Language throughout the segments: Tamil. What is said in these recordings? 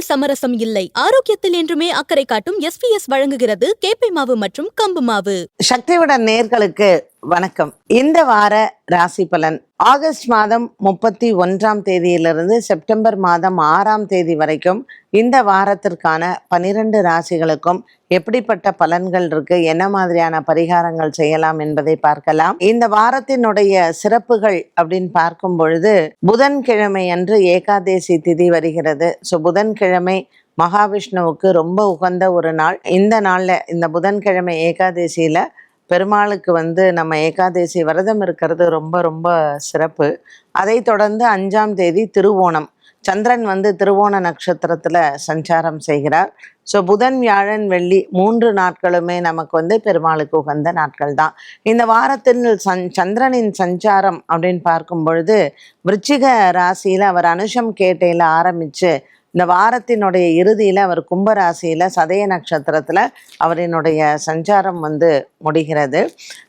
உணவில் சமரசம் இல்லை. ஆரோக்கியத்தில் என்றுமே அக்கறை காட்டும் எஸ்பிஎஸ் வழங்குகிறது. கேப்பை மாவு மற்றும் கம்பு மாவு. சக்தியுடன் நேர்களுக்கு வணக்கம். இந்த வார ராசி பலன் ஆகஸ்ட் மாதம் முப்பத்தி ஒன்றாம் தேதியிலிருந்து செப்டம்பர் மாதம் ஆறாம் தேதி வரைக்கும் இந்த வாரத்திற்கான பனிரெண்டு ராசிகளுக்கும் எப்படிப்பட்ட பலன்கள் இருக்கு என்ன மாதிரியான பரிகாரங்கள் செய்யலாம் என்பதை பார்க்கலாம். இந்த வாரத்தினுடைய சிறப்புகள் அப்படின்னு பார்க்கும் பொழுது புதன்கிழமை அன்று ஏகாதேசி திதி வருகிறது. ஸோ புதன்கிழமை மகாவிஷ்ணுவுக்கு ரொம்ப உகந்த ஒரு நாள். இந்த நாளில் இந்த புதன்கிழமை ஏகாதேசியில் பெருமாளுக்கு வந்து நம்ம ஏகாதேசி விரதம் இருக்கிறது ரொம்ப ரொம்ப சிறப்பு. அதை தொடர்ந்து அஞ்சாம் தேதி திருவோணம். சந்திரன் வந்து திருவோண நட்சத்திரத்தில் சஞ்சாரம் செய்கிறார். ஸோ புதன் வியாழன் வெள்ளி மூன்று நாட்களுமே நமக்கு வந்து பெருமாளுக்கு உகந்த நாட்கள் தான். இந்த வாரத்தில் சந் சந்திரனின் சஞ்சாரம் அப்படின்னு பார்க்கும் பொழுது விருச்சிக ராசியில் அவர் அனுஷம் கேட்டையில் ஆரம்பித்து இந்த வாரத்தினுடைய இறுதியில் அவர் கும்பராசியில் சதய நட்சத்திரத்தில் அவரினுடைய சஞ்சாரம் வந்து முடிகிறது.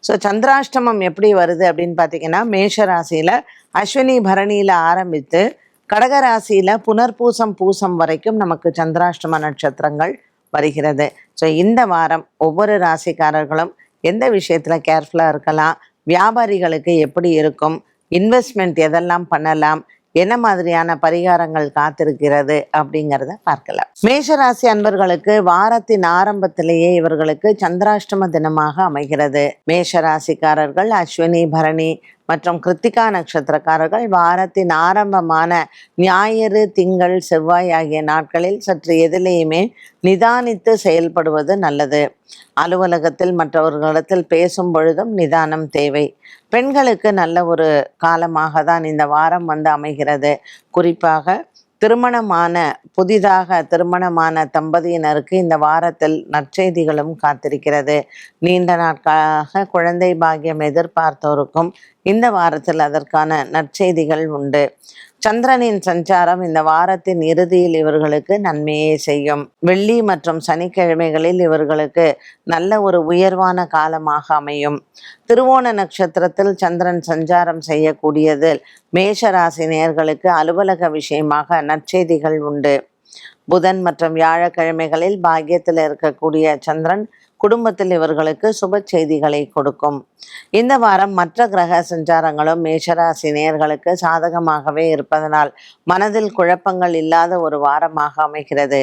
ஸோ சந்திராஷ்டமம் எப்படி வருது அப்படின்னு பார்த்தீங்கன்னா மேஷ ராசியில் அஸ்வினி பரணியில் ஆரம்பித்து கடகராசியில் புனர்பூசம் பூசம் வரைக்கும் நமக்கு சந்திராஷ்டம நட்சத்திரங்கள் வருகிறது. ஸோ இந்த வாரம் ஒவ்வொரு ராசிக்காரர்களும் எந்த விஷயத்தில் கேர்ஃபுல்லாக இருக்கலாம் வியாபாரிகளுக்கு எப்படி இருக்கும் இன்வெஸ்ட்மெண்ட் எதெல்லாம் பண்ணலாம் என்ன மாதிரியான பரிகாரங்கள் காத்திருக்கிறது அப்படிங்கிறத பார்க்கலாம். மேஷராசி அன்பர்களுக்கு வாரத்தின் ஆரம்பத்திலேயே இவர்களுக்கு சந்திராஷ்டம தினமாக அமைகிறது. மேஷராசிக்காரர்கள் அஸ்வினி பரணி மற்றும் கிருத்திகா நட்சத்திரக்காரர்கள் வாரத்தின் ஆரம்பமான ஞாயிறு திங்கள் செவ்வாய் ஆகிய நாட்களில் சற்று எதிலேயுமே நிதானித்து செயல்படுவது நல்லது. அலுவலகத்தில் மற்றவர்களிடத்தில் பேசும் பொழுதும் நிதானம் தேவை. பெண்களுக்கு நல்ல ஒரு காலமாக தான் இந்த வாரம் வந்து அமைகிறது. குறிப்பாக திருமணமான புதிதாக திருமணமான தம்பதியினருக்கு இந்த வாரத்தில் நற்செய்திகளும் காத்திருக்கிறது. நீண்ட நாட்களாக குழந்தை பாக்கியம் எதிர்பார்த்தோருக்கும் இந்த வாரத்தில் அதற்கான நற்செய்திகள் உண்டு. சந்திரனின் சஞ்சாரம் இந்த வாரத்தின் இறுதியில் இவர்களுக்கு நன்மையை செய்யும். வெள்ளி மற்றும் சனிக்கிழமைகளில் இவர்களுக்கு நல்ல ஒரு உயர்வான காலமாக அமையும். திருவோண நட்சத்திரத்தில் சந்திரன் சஞ்சாரம் செய்யக்கூடியதில் மேஷ ராசி அலுவலக விஷயமாக நற்செய்திகள் உண்டு. புதன் மற்றும் வியாழக்கிழமைகளில் பாக்கியத்தில் இருக்கக்கூடிய சந்திரன் குடும்பத்தில் இவர்களுக்கு சுப செய்திகளை கொடுக்கும். இந்த வாரம் மற்ற கிரக சஞ்சாரங்களும் மேஷராசி நேர்களுக்கு சாதகமாகவே இருப்பதனால் மனதில் குழப்பங்கள் இல்லாத ஒரு வாரமாக அமைகிறது.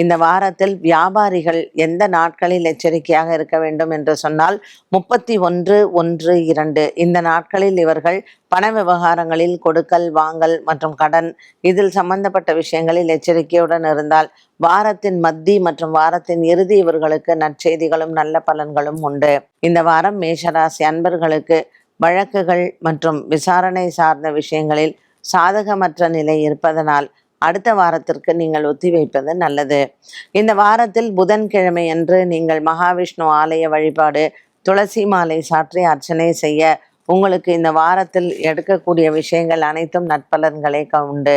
இந்த வாரத்தில் வியாபாரிகள் எந்த நாட்களில் எச்சரிக்கையாக இருக்க வேண்டும் என்று சொன்னால் முப்பத்தி ஒன்று ஒன்று இரண்டு. இந்த நாட்களில் இவர்கள் பண விவகாரங்களில் கொடுக்கல் வாங்கல் மற்றும் கடன் இதில் சம்பந்தப்பட்ட விஷயங்களில் எச்சரிக்கையுடன் இருந்தால் வாரத்தின் மத்தி மற்றும் வாரத்தின் இறுதி இவர்களுக்கு நற்செய்திகளும் நல்ல பலன்களும் உண்டு. இந்த வாரம் மேஷராசி அன்பர்களுக்கு வழக்குகள் மற்றும் விசாரணை சார்ந்த விஷயங்களில் சாதகமற்ற நிலை இருப்பதனால் அடுத்த வாரத்திற்கு நீங்கள் ஒத்திவைப்பது நல்லது. இந்த வாரத்தில் புதன்கிழமை அன்று நீங்கள் மகாவிஷ்ணு ஆலய வழிபாடு துளசி மாலை சாற்றி அர்ச்சனை செய்ய உங்களுக்கு இந்த வாரத்தில் எடுக்கக்கூடிய விஷயங்கள் அனைத்தும் நற்பலன்களை உண்டு.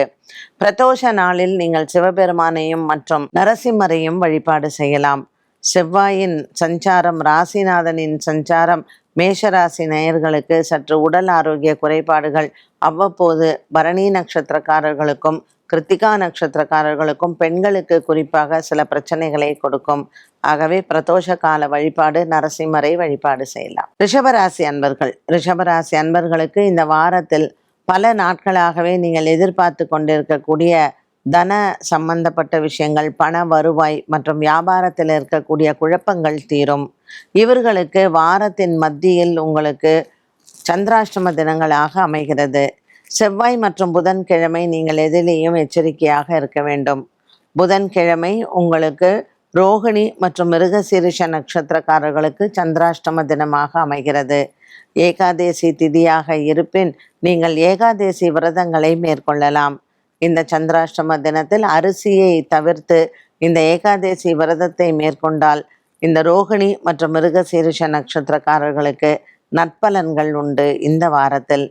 பிரதோஷ நாளில் நீங்கள் சிவபெருமானையும் மற்றும் நரசிம்மரையும் வழிபாடு செய்யலாம். செவ்வாயின் சஞ்சாரம் ராசிநாதனின் சஞ்சாரம் மேஷராசி நேயர்களுக்கு சற்று உடல் ஆரோக்கிய குறைபாடுகள் அவ்வப்போது பரணி நட்சத்திரக்காரர்களுக்கும் கிருத்திகா நட்சத்திரக்காரர்களுக்கும் பெண்களுக்கு குறிப்பாக சில பிரச்சனைகளை கொடுக்கும். ஆகவே பிரதோஷ கால வழிபாடு நரசிம்மரை வழிபாடு செய்யலாம். ரிஷபராசி அன்பர்கள் ரிஷபராசி அன்பர்களுக்கு இந்த வாரத்தில் பல நாட்களாகவே நீங்கள் எதிர்பார்த்து கொண்டிருக்கக்கூடிய தன சம்பந்தப்பட்ட விஷயங்கள் பண வருவாய் மற்றும் வியாபாரத்தில் இருக்கக்கூடிய குழப்பங்கள் தீரும். இவர்களுக்கு வாரத்தின் மத்தியில் உங்களுக்கு சந்திராஷ்டம தினங்களாக அமைகிறது. செவ்வாய் மற்றும் புதன்கிழமை நீங்கள் எதிலேயும் எச்சரிக்கையாக இருக்க வேண்டும். புதன்கிழமை உங்களுக்கு ரோகிணி மற்றும் மிருகசீரிஷ நட்சத்திரக்காரர்களுக்கு சந்திராஷ்டம தினமாக அமைகிறது. ஏகாதேசி திதியாக இருப்பின் நீங்கள் ஏகாதேசி விரதங்களை மேற்கொள்ளலாம். இந்த சந்திராஷ்டம தினத்தில் அரிசியை தவிர்த்து இந்த ஏகாதேசி விரதத்தை மேற்கொண்டால் இந்த ரோகிணி மற்றும் மிருகசீரிஷ நட்சத்திரக்காரர்களுக்கு நற்பலன்கள் உண்டு இந்த வாரத்தில்.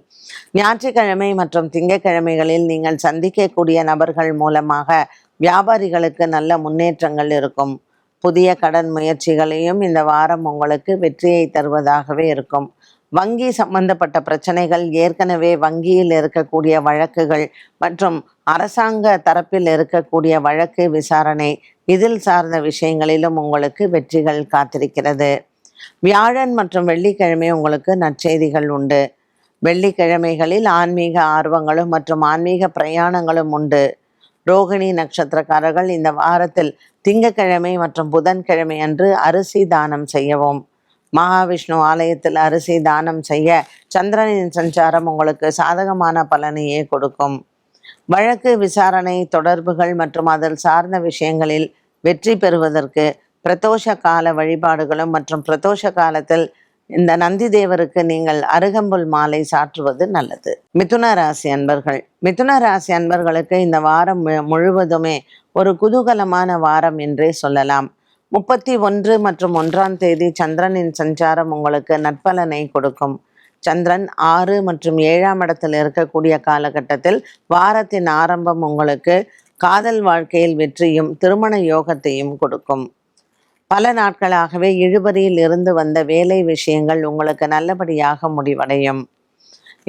ஞாயிற்றுக்கிழமை மற்றும் திங்கட்கிழமைகளில் நீங்கள் சந்திக்கக்கூடிய நபர்கள் மூலமாக வியாபாரிகளுக்கு நல்ல முன்னேற்றங்கள் இருக்கும். புதிய கடன் முயற்சிகளையும் இந்த வாரம் உங்களுக்கு வெற்றியை தருவதாகவே இருக்கும். வங்கி சம்பந்தப்பட்ட பிரச்சனைகள் ஏற்கனவே வங்கியில் இருக்கக்கூடிய வழக்குகள் மற்றும் அரசாங்க தரப்பில் இருக்கக்கூடிய வழக்கு விசாரணை இதில் சார்ந்த விஷயங்களிலும் உங்களுக்கு வெற்றிகள் காத்திருக்கிறது. வியாழன் மற்றும் வெள்ளிக்கிழமை உங்களுக்கு நற்செய்திகள் உண்டு. வெள்ளிக்கிழமைகளில் ஆன்மீக ஆர்வங்களும் மற்றும் ஆன்மீக பிரயாணங்களும் உண்டு. ரோகிணி நட்சத்திரக்காரர்கள் இந்த வாரத்தில் திங்கட்கிழமை மற்றும் புதன்கிழமை அன்று அரிசி தானம் செய்யவும். மகாவிஷ்ணு ஆலயத்தில் அரிசி தானம் செய்ய சந்திரனின் சஞ்சாரம் உங்களுக்கு சாதகமான பலனையே கொடுக்கும். வழக்கு விசாரணை தொடர்புகள் மற்றும் அதில் சார்ந்த விஷயங்களில் வெற்றி பெறுவதற்கு பிரதோஷ கால வழிபாடுகளும் மற்றும் பிரதோஷ காலத்தில் இந்த நந்தி தேவருக்கு நீங்கள் அருகம்புல் மாலை சாற்றுவது நல்லது. மிதுன ராசி அன்பர்கள். மிதுன ராசி அன்பர்களுக்கு இந்த வாரம் மு- முழுவதுமே ஒரு குதூகலமான வாரம் என்றே சொல்லலாம். முப்பத்தி ஒன்று மற்றும் ஒன்றாம் தேதி சந்திரனின் சஞ்சாரம் உங்களுக்கு நற்பலனை கொடுக்கும். சந்திரன் ஆறு மற்றும் ஏழாம் இடத்தில் இருக்கக்கூடிய காலகட்டத்தில் வாரத்தின் ஆரம்பம் உங்களுக்கு காதல் வாழ்க்கையில் வெற்றியும் திருமண யோகத்தையும் கொடுக்கும். பல நாட்களாகவே இழுபறியில் இருந்து வந்த வேலை விஷயங்கள் உங்களுக்கு நல்லபடியாக முடிவடையும்.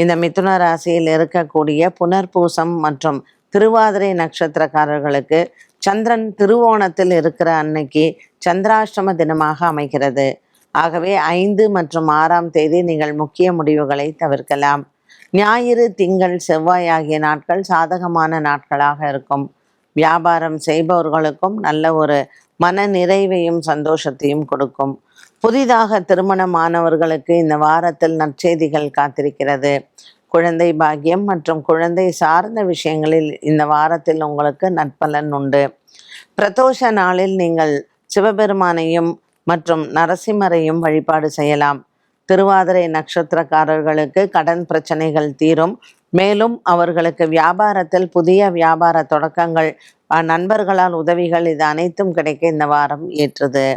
இந்த மிதுன ராசியில் இருக்கக்கூடிய புனர்பூசம் மற்றும் திருவாதிரை நட்சத்திரக்காரர்களுக்கு சந்திரன் திருவோணத்தில் இருக்கிற அன்னைக்கு சந்திராஷ்டம தினமாக அமைகிறது. ஆகவே ஐந்து மற்றும் ஆறாம் தேதி நீங்கள் முக்கிய முடிவுகளை தவிர்க்கலாம். ஞாயிறு திங்கள் செவ்வாய் ஆகிய நாட்கள் சாதகமான நாட்களாக இருக்கும். வியாபாரம் செய்பவர்களுக்கும் நல்ல ஒரு மன நிறைவையும் சந்தோஷத்தையும் கொடுக்கும். புதிதாக திருமணமானவர்களுக்கு இந்த வாரத்தில் நற்செய்திகள் காத்திருக்கிறது. குழந்தை பாக்கியம் மற்றும் குழந்தை சார்ந்த விஷயங்களில் இந்த வாரத்தில் உங்களுக்கு நற்பலன் உண்டு. பிரதோஷ நாளில் நீங்கள் சிவபெருமானையும் மற்றும் நரசிம்மரையும் வழிபாடு செய்யலாம். திருவாதிரை நட்சத்திரக்காரர்களுக்கு கடன் பிரச்சனைகள் தீரும். மேலும் அவர்களுக்கு வியாபாரத்தில் புதிய வியாபார தொடக்கங்கள் நண்பர்களால் உதவிகள் இது அனைத்தும் கிடைக்க இந்த வாரம் ஏற்றது.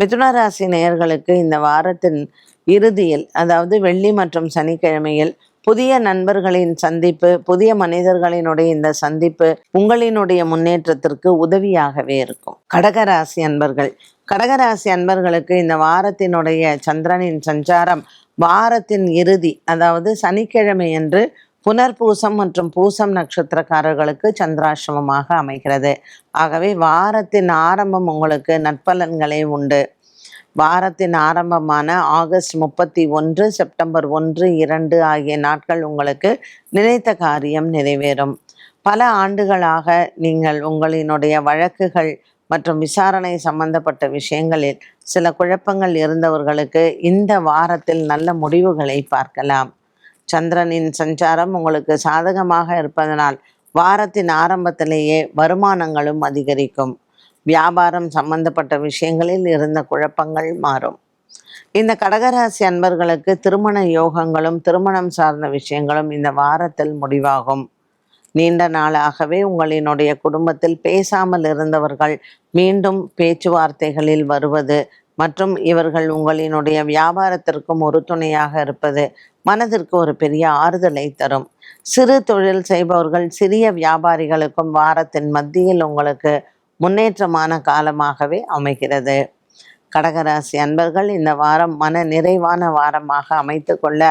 மிதுன ராசி நேயர்களுக்கு இந்த வாரத்தின் இறுதியில் அதாவது வெள்ளி மற்றும் சனிக்கிழமையில் புதிய நண்பர்களின் சந்திப்பு புதிய மனிதர்களினுடைய இந்த சந்திப்பு உங்களினுடைய முன்னேற்றத்திற்கு உதவியாகவே இருக்கும். கடகராசி அன்பர்கள் கடகராசி அன்பர்களுக்கு இந்த வாரத்தினுடைய சந்திரனின் சஞ்சாரம் வாரத்தின் இறுதி அதாவது சனிக்கிழமை என்று புனர்பூசம் மற்றும் பூசம் நட்சத்திரக்காரர்களுக்கு சந்திராசிரமமாக அமைகிறது. ஆகவே வாரத்தின் ஆரம்பம் உங்களுக்கு நற்பலன்களே உண்டு. வாரத்தின் ஆரம்பமான ஆகஸ்ட் முப்பத்தி ஒன்று செப்டம்பர் ஒன்று இரண்டு ஆகிய நாட்கள் உங்களுக்கு நினைத்த காரியம் நிறைவேறும். பல ஆண்டுகளாக நீங்கள் உங்களினுடைய வழக்குகள் மற்றும் விசாரணை சம்பந்தப்பட்ட விஷயங்களில் சில குழப்பங்கள் இருந்தவர்களுக்கு இந்த வாரத்தில் நல்ல முடிவுகளை பார்க்கலாம். சந்திரனின் சஞ்சாரம் உங்களுக்கு சாதகமாக இருப்பதனால் வாரத்தின் ஆரம்பத்திலேயே வருமானங்களும் அதிகரிக்கும். வியாபாரம் சம்பந்தப்பட்ட விஷயங்களில் இருந்த குழப்பங்கள் மாறும். இந்த கடகராசி அன்பர்களுக்கு திருமண யோகங்களும் திருமணம் சார்ந்த விஷயங்களும் இந்த வாரத்தில் முடிவாகும். நீண்ட நாளாகவே உங்களினுடைய குடும்பத்தில் பேசாமல் இருந்தவர்கள் மீண்டும் பேச்சுவார்த்தைகளில் வருவது மற்றும் இவர்கள் உங்களினுடைய வியாபாரத்திற்கும் ஒரு துணையாக இருப்பது மனதிற்கு ஒரு பெரிய ஆறுதலை தரும். சிறு தொழில் செய்பவர்கள் சிறிய வியாபாரிகளுக்கும் வாரத்தின் மத்தியில் உங்களுக்கு முன்னேற்றமான காலமாகவே அமைகிறது. கடகராசி அன்பர்கள் இந்த வாரம் மன நிறைவான வாரமாக அமைத்து கொள்ள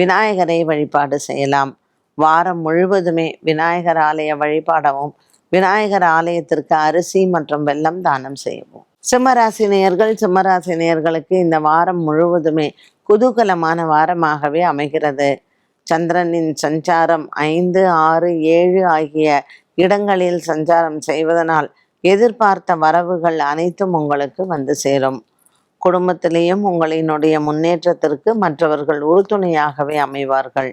விநாயகரை வழிபாடு செய்யலாம். வாரம் முழுவதுமே விநாயகர் ஆலய வழிபாடவும் விநாயகர் ஆலயத்திற்கு அரிசி மற்றும் வெல்லம் தானம் செய்யவும். சிம்மராசி நேயர்கள் சிம்மராசி நேயர்களுக்கு இந்த வாரம் முழுவதுமே குதூகலமான வாரமாகவே அமைகிறது. சந்திரனின் சஞ்சாரம் ஐந்து ஆறு ஏழு ஆகிய இடங்களில் சஞ்சாரம் செய்வதனால் எதிர்பார்த்த வரவுகள் அனைத்தும் உங்களுக்கு வந்து சேரும். குடும்பத்திலேயும் உங்களினுடைய முன்னேற்றத்திற்கு மற்றவர்கள் உறுதுணையாகவே அமைவார்கள்.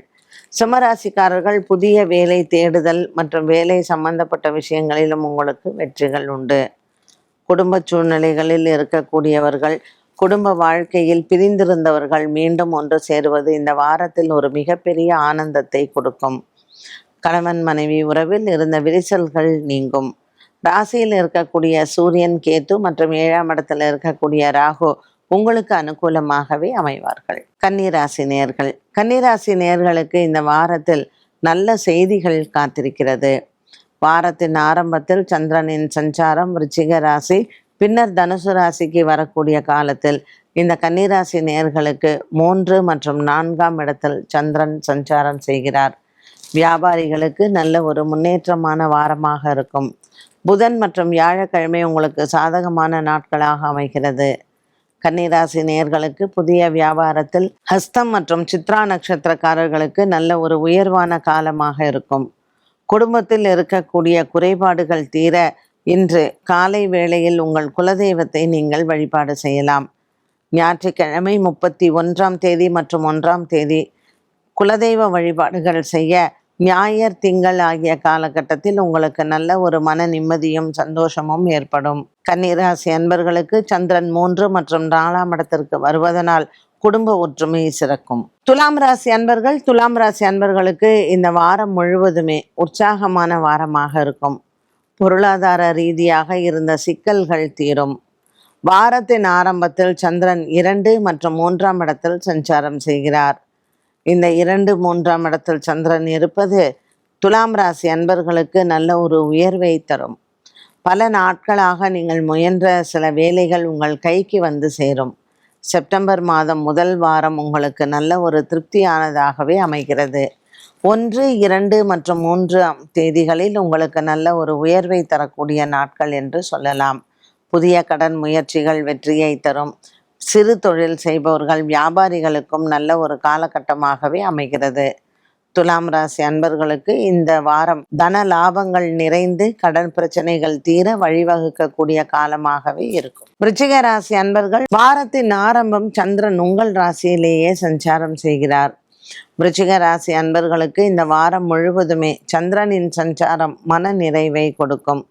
சிம்மராசிக்காரர்கள் புதிய வேலை தேடுதல் மற்றும் வேலை சம்பந்தப்பட்ட விஷயங்களிலும் உங்களுக்கு வெற்றிகள் உண்டு. குடும்ப சூழ்நிலைகளில் இருக்கக்கூடியவர்கள் குடும்ப வாழ்க்கையில் பிரிந்திருந்தவர்கள் மீண்டும் ஒன்று சேருவது இந்த வாரத்தில் ஒரு மிகப்பெரிய ஆனந்தத்தை கொடுக்கும். கணவன் மனைவி உறவில் இருந்த விரிசல்கள் நீங்கும். ராசியில் இருக்கக்கூடிய சூரியன் கேத்து மற்றும் ஏழாம் இடத்துல இருக்கக்கூடிய ராகு உங்களுக்கு அனுகூலமாகவே அமைவார்கள். கன்னிராசி நேர்கள். கன்னிராசி நேர்களுக்கு இந்த வாரத்தில் நல்ல செய்திகள் காத்திருக்கிறது. வாரத்தின் ஆரம்பத்தில் சந்திரனின் சஞ்சாரம் விருச்சிக ராசி பின்னர் தனுசு ராசிக்கு வரக்கூடிய காலத்தில். இந்த கன்னிராசி நேயர்களுக்கு மூன்று மற்றும் நான்காம் இடத்தில் சந்திரன் சஞ்சாரம் செய்கிறார். வியாபாரிகளுக்கு நல்ல ஒரு முன்னேற்றமான வாரமாக இருக்கும். புதன் மற்றும் வியாழக்கிழமை உங்களுக்கு சாதகமான நாட்களாக அமைகிறது. கன்னிராசி நேயர்களுக்கு புதிய வியாபாரத்தில் ஹஸ்தம் மற்றும் சித்ரா நட்சத்திரக்காரர்களுக்கு நல்ல ஒரு உயர்வான காலமாக இருக்கும். குடும்பத்தில் இருக்கக்கூடிய குறைபாடுகள் தீர இன்று காலை வேளையில் உங்கள் குலதெய்வத்தை நீங்கள் வழிபாடு செய்யலாம். ஞாயிற்றுக்கிழமை முப்பத்தி ஒன்றாம் தேதி மற்றும் ஒன்றாம் தேதி குலதெய்வ வழிபாடுகள் செய்ய ஞாயிற் திங்கள் ஆகிய காலகட்டத்தில் உங்களுக்கு நல்ல ஒரு மன நிம்மதியும் சந்தோஷமும் ஏற்படும். கன்னிராசி அன்பர்களுக்கு சந்திரன் மூன்று மற்றும் நாலாம் இடத்திற்கு வருவதனால் குடும்ப ஒற்றுமை சிறக்கும். துலாம் ராசி அன்பர்கள் துலாம் ராசி அன்பர்களுக்கு இந்த வாரம் முழுவதுமே உற்சாகமான வாரமாக இருக்கும். பொருளாதார ரீதியாக இருந்த சிக்கல்கள் தீரும். வாரத்தின் ஆரம்பத்தில் சந்திரன் இரண்டு மற்றும் மூன்றாம் இடத்தில் சஞ்சாரம் செய்கிறார். இந்த இரண்டு மூன்றாம் இடத்தில் சந்திரன் இருப்பது துலாம் ராசி அன்பர்களுக்கு நல்ல ஒரு உயர்வை தரும். பல நாட்களாக நீங்கள் முயன்ற சில வேலைகள் உங்கள் கைக்கு வந்து சேரும். செப்டம்பர் மாதம் முதல் வாரம் உங்களுக்கு நல்ல ஒரு திருப்தியானதாகவே அமைகிறது. ஒன்று இரண்டு மற்றும் மூன்று தேதிகளில் உங்களுக்கு நல்ல ஒரு உயர்வை தரக்கூடிய நாட்கள் என்று சொல்லலாம். புதிய கடன் முயற்சிகள் வெற்றியை தரும். சிறு தொழில் செய்பவர்கள் வியாபாரிகளுக்கும் நல்ல ஒரு காலகட்டமாகவே அமைகிறது. துலாம் ராசி அன்பர்களுக்கு இந்த வாரம் தன லாபங்கள் நிறைந்து கடன் பிரச்சனைகள் தீர வழிவகுக்கக்கூடிய காலமாகவே இருக்கும். விருச்சிக ராசி அன்பர்கள் வாரத்தின் ஆரம்பம் சந்திரன் உங்கள் ராசியிலேயே சஞ்சாரம் செய்கிறார். விருச்சிக ராசி அன்பர்களுக்கு இந்த வாரம் முழுவதுமே சந்திரனின் சஞ்சாரம் மன நிறைவை கொடுக்கும்.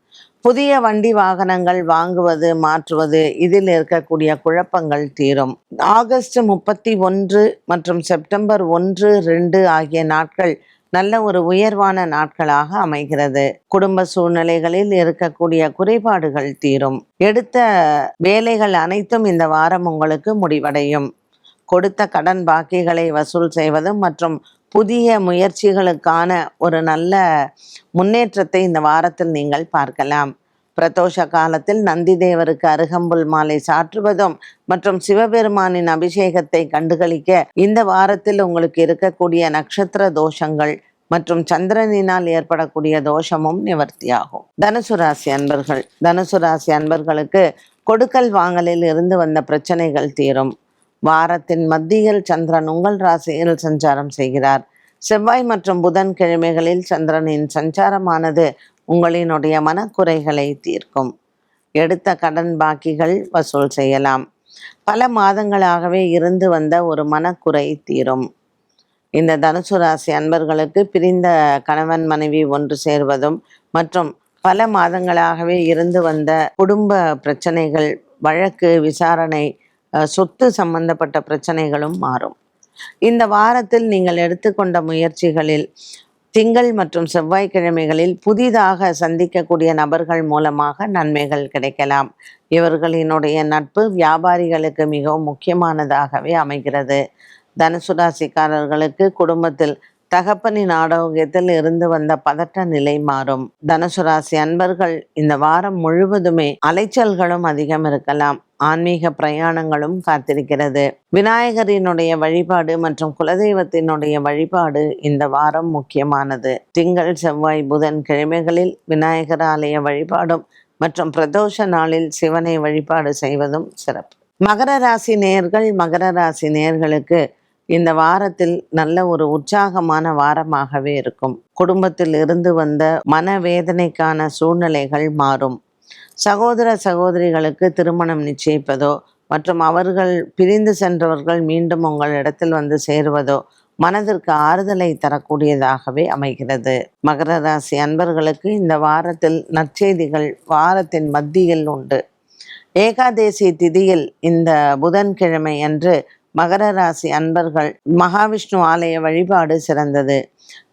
புதிய வண்டி வாகனங்கள் வாங்குவது மாற்றுவது இதில் இருக்கக்கூடிய குழப்பங்கள் தீரும். ஆகஸ்ட் முப்பத்தி ஒன்று மற்றும் செப்டம்பர் ஒன்று ரெண்டு ஆகிய நாட்கள் நல்ல ஒரு உயர்வான நாட்களாக அமைகிறது. குடும்ப சூழ்நிலைகளில் இருக்கக்கூடிய குறைபாடுகள் தீரும். எடுத்த வேலைகள் அனைத்தும் இந்த வாரம் உங்களுக்கு முடிவடையும். கொடுத்த கடன் பாக்கிகளை வசூல் செய்வதும் மற்றும் புதிய முயற்சிகளுக்கான ஒரு நல்ல முன்னேற்றத்தை இந்த வாரத்தில் நீங்கள் பார்க்கலாம். பிரதோஷ காலத்தில் நந்தி தேவருக்கு அருகம்புல் மாலை சாற்றுவதும் மற்றும் சிவபெருமானின் அபிஷேகத்தை கண்டுகளிக்க இந்த வாரத்தில் உங்களுக்கு இருக்கக்கூடிய நட்சத்திர தோஷங்கள் மற்றும் சந்திரனினால் ஏற்படக்கூடிய தோஷமும் நிவர்த்தியாகும். தனுசு ராசி அன்பர்கள் தனுசு ராசி அன்பர்களுக்கு கொடுக்கல் வாங்கலில் இருந்து வந்த பிரச்சனைகள் தீரும். வாரத்தின் மத்தியில் சந்திரன் உங்கள் ராசியில் சஞ்சாரம் செய்கிறார். செவ்வாய் மற்றும் புதன் கிழமைகளில் சந்திரனின் சஞ்சாரமானது உங்களினுடைய மனக்குறைகளை தீர்க்கும். எடுத்த கடன் பாக்கிகள் வசூல் செய்யலாம். பல மாதங்களாகவே இருந்து வந்த ஒரு மனக்குறை தீரும். இந்த தனுசு ராசி அன்பர்களுக்கு பிரிந்த கணவன் மனைவி ஒன்று சேர்வதும் மற்றும் பல மாதங்களாகவே இருந்து வந்த குடும்ப பிரச்சனைகள் வழக்கு விசாரணை சொத்து சம்பந்தப்பட்ட பிரச்சனைகளும் மாறும். இந்த வாரத்தில் நீங்கள் எடுத்துக்கொண்ட முயற்சிகளில் திங்கள் மற்றும் செவ்வாய்க்கிழமைகளில் புதிதாக சந்திக்கக்கூடிய நபர்கள் மூலமாக நன்மைகள் கிடைக்கலாம். இவர்களினுடைய நட்பு வியாபாரிகளுக்கு மிகவும் முக்கியமானதாகவே அமைகிறது. தனுசு ராசிக்காரர்களுக்கு குடும்பத்தில் தகப்பனின் ஆரோக்கியத்தில் இருந்து வந்த பதட்ட நிலை மாறும். தனுசு ராசி அன்பர்கள் இந்த வாரம் முழுவதுமே அலைச்சல்களும் அதிகம் இருக்கலாம். ஆன்மீக பிரயாணங்களும் காத்திருக்கிறது. விநாயகரினுடைய வழிபாடு மற்றும் குலதெய்வத்தினுடைய வழிபாடு இந்த வாரம் முக்கியமானது. திங்கள் செவ்வாய் புதன் கிழமைகளில் விநாயகர் ஆலய வழிபாடும் மற்றும் பிரதோஷ நாளில் சிவனை வழிபாடு செய்வதும் சிறப்பு. மகர ராசி நேர்கள் மகர ராசி நேயர்களுக்கு இந்த வாரத்தில் நல்ல ஒரு உற்சாகமான வாரமாகவே இருக்கும். குடும்பத்தில் இருந்து வந்த மனவேதனைக்கான சூழ்நிலைகள் மாறும். சகோதர சகோதரிகளுக்கு திருமணம் நிச்சயிப்பதோ மற்றும் அவர்கள் பிரிந்து சென்றவர்கள் மீண்டும் உங்களிடத்தில் வந்து சேருவதோ மனதிற்கு ஆறுதலை தரக்கூடியதாகவே அமைகிறது. மகர ராசி அன்பர்களுக்கு இந்த வாரத்தில் நற்செய்திகள் வாரத்தின் மத்தியில் உண்டு. ஏகாதேசி திதியில் இந்த புதன்கிழமை அன்று மகர ராசி அன்பர்கள் மகாவிஷ்ணு ஆலய வழிபாடு சிறந்தது.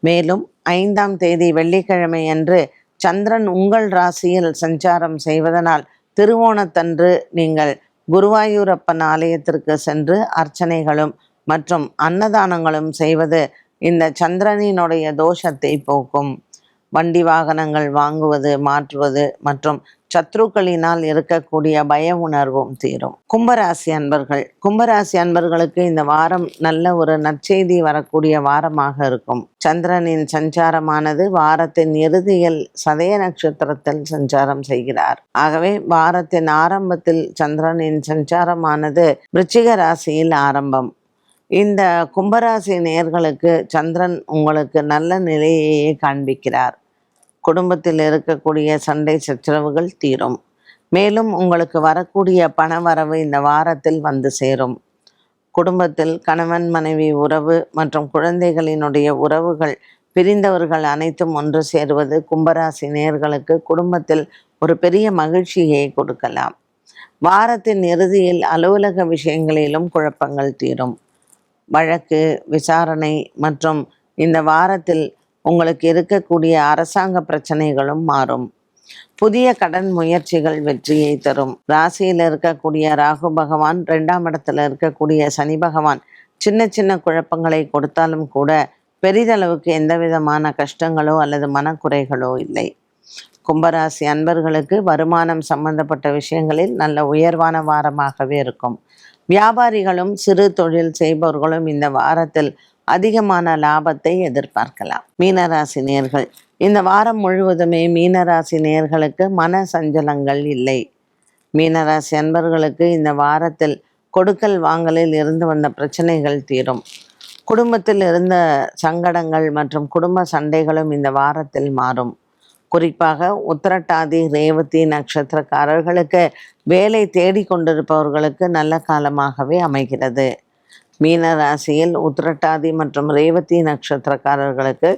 மேலும் ஐந்தாம் தேதி வெள்ளிக்கிழமை அன்று சந்திரன் உங்கள் ராசியில் சஞ்சாரம் செய்வதனால் திருவோணத்தன்று நீங்கள் குருவாயூரப்பன் ஆலயத்திற்கு சென்று அர்ச்சனைகளும் மற்றும் அன்னதானங்களும் செய்வது இந்த சந்திரனினுடைய தோஷத்தை போக்கும். வண்டி வாகனங்கள் வாங்குவது மாற்றுவது மற்றும் சத்ருக்களினால் இருக்கக்கூடிய பய உணர்வும் தீரும். கும்பராசி அன்பர்கள். கும்பராசி அன்பர்களுக்கு இந்த வாரம் நல்ல ஒரு நற்செய்தி வரக்கூடிய வாரமாக இருக்கும். சந்திரனின் சஞ்சாரமானது வாரத்தின் இறுதியில் சதய நட்சத்திரத்தில் சஞ்சாரம் செய்கிறார். ஆகவே வாரத்தின் ஆரம்பத்தில் சந்திரனின் சஞ்சாரமானது விருச்சிக ராசியில் ஆரம்பம். இந்த கும்பராசி நேர்களுக்கு சந்திரன் உங்களுக்கு நல்ல நிலையையே காண்பிக்கிறார். குடும்பத்தில் இருக்கக்கூடிய சண்டை சச்சரவுகள் தீரும். மேலும் உங்களுக்கு வரக்கூடிய பண வரவு இந்த வாரத்தில் வந்து சேரும். குடும்பத்தில் கணவன் மனைவி உறவு மற்றும் குழந்தைகளினுடைய உறவுகள் பிரிந்தவர்கள் அனைத்தும் ஒன்று சேருவது கும்பராசி நேர்களுக்கு குடும்பத்தில் ஒரு பெரிய மகிழ்ச்சியை கொடுக்கலாம். வாரத்தின் இறுதியில் அலுவலக விஷயங்களிலும் குழப்பங்கள் தீரும். வழக்கு விசாரணை மற்றும் இந்த வாரத்தில் உங்களுக்கு இருக்கக்கூடிய அரசாங்க பிரச்சனைகளும் மாறும். புதிய கடன் முயற்சிகள் வெற்றியை தரும். ராசியில் இருக்கக்கூடிய ராகு பகவான் ரெண்டாம் இடத்துல இருக்கக்கூடிய சனி பகவான் சின்ன சின்ன குழப்பங்களை கொடுத்தாலும் கூட பெரிதளவுக்கு எந்த விதமான கஷ்டங்களோ அல்லது மனக்குறைகளோ இல்லை. கும்பராசி அன்பர்களுக்கு வருமானம் சம்பந்தப்பட்ட விஷயங்களில் நல்ல உயர்வான வாரமாகவே இருக்கும். வியாபாரிகளும் சிறு தொழில் செய்பவர்களும் இந்த வாரத்தில் அதிகமான லாபத்தை எதிர்பார்க்கலாம். மீனராசி நேர்கள். இந்த வாரம் முழுவதுமே மீனராசி நேர்களுக்கு மன சஞ்சலங்கள் இல்லை. மீனராசி அன்பர்களுக்கு இந்த வாரத்தில் கொடுக்கல் வாங்கலில் இருந்து வந்த பிரச்சனைகள் தீரும். குடும்பத்தில் இருந்த சங்கடங்கள் மற்றும் குடும்ப சண்டைகளும் இந்த வாரத்தில் மாறும். குறிப்பாக உத்திரட்டாதி ரேவதி நட்சத்திரக்காரர்களுக்கு வேலை தேடிக்கொண்டிருப்பவர்களுக்கு நல்ல காலமாகவே அமைகிறது. மீன ராசியில் உத்திரட்டாதி மற்றும் ரேவதி நட்சத்திரக்காரர்களுக்கு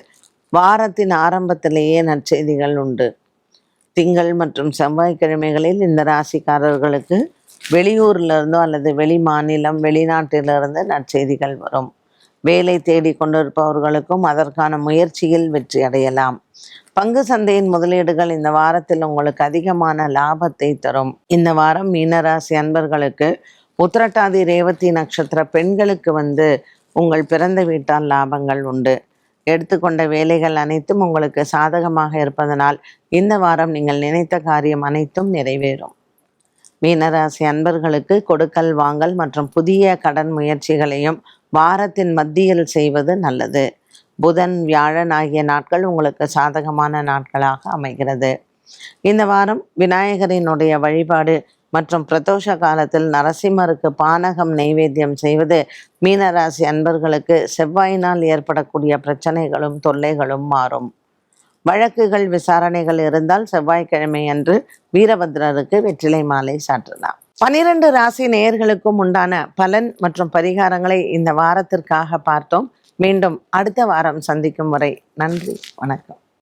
வாரத்தின் ஆரம்பத்திலேயே நற்செய்திகள் உண்டு. திங்கள் மற்றும் செவ்வாய்க்கிழமைகளில் இந்த ராசிக்காரர்களுக்கு வெளியூர்ல இருந்தோ அல்லது வெளி மாநிலம் வெளிநாட்டிலிருந்து நற்செய்திகள் வரும். வேலை தேடி கொண்டிருப்பவர்களுக்கும் அதற்கான முயற்சியில் வெற்றி அடையலாம். பங்கு சந்தையின் முதலீடுகள் இந்த வாரத்தில் உங்களுக்கு அதிகமான லாபத்தை தரும். இந்த வாரம் மீனராசி அன்பர்களுக்கு உத்திரட்டாதி ரேவதி நட்சத்திர பெண்களுக்கு வந்து உங்கள் பிறந்த வீட்டால் லாபங்கள் உண்டு. எடுத்துக்கொண்ட வேலைகள் அனைத்தும் உங்களுக்கு சாதகமாக இருப்பதனால் இந்த வாரம் நீங்கள் நினைத்த காரியம் அனைத்தும் நிறைவேறும். மீனராசி அன்பர்களுக்கு கொடுக்கல் வாங்கல் மற்றும் புதிய கடன் முயற்சிகளையும் வாரத்தின் மத்தியில் செய்வது நல்லது. புதன் வியாழன் ஆகிய நாட்கள் உங்களுக்கு சாதகமான நாட்களாக அமைகிறது. இந்த வாரம் விநாயகரினுடைய வழிபாடு மற்றும் பிரதோஷ காலத்தில் நரசிம்மருக்கு பானகம் நைவேத்தியம் செய்வது மீனராசி அன்பர்களுக்கு செவ்வாயினால் ஏற்படக்கூடிய பிரச்சனைகளும் தொல்லைகளும் மாறும். வழக்குகள் விசாரணைகள் இருந்தால் செவ்வாய்க்கிழமை அன்று வீரபத்ரருக்கு வெற்றிலை மாலை சாற்றலாம். பனிரெண்டு ராசி நேயர்களுக்கும் உண்டான பலன் மற்றும் பரிகாரங்களை இந்த வாரத்திற்காக பார்த்தோம். மீண்டும் அடுத்த வாரம் சந்திக்கும் வரை நன்றி வணக்கம்.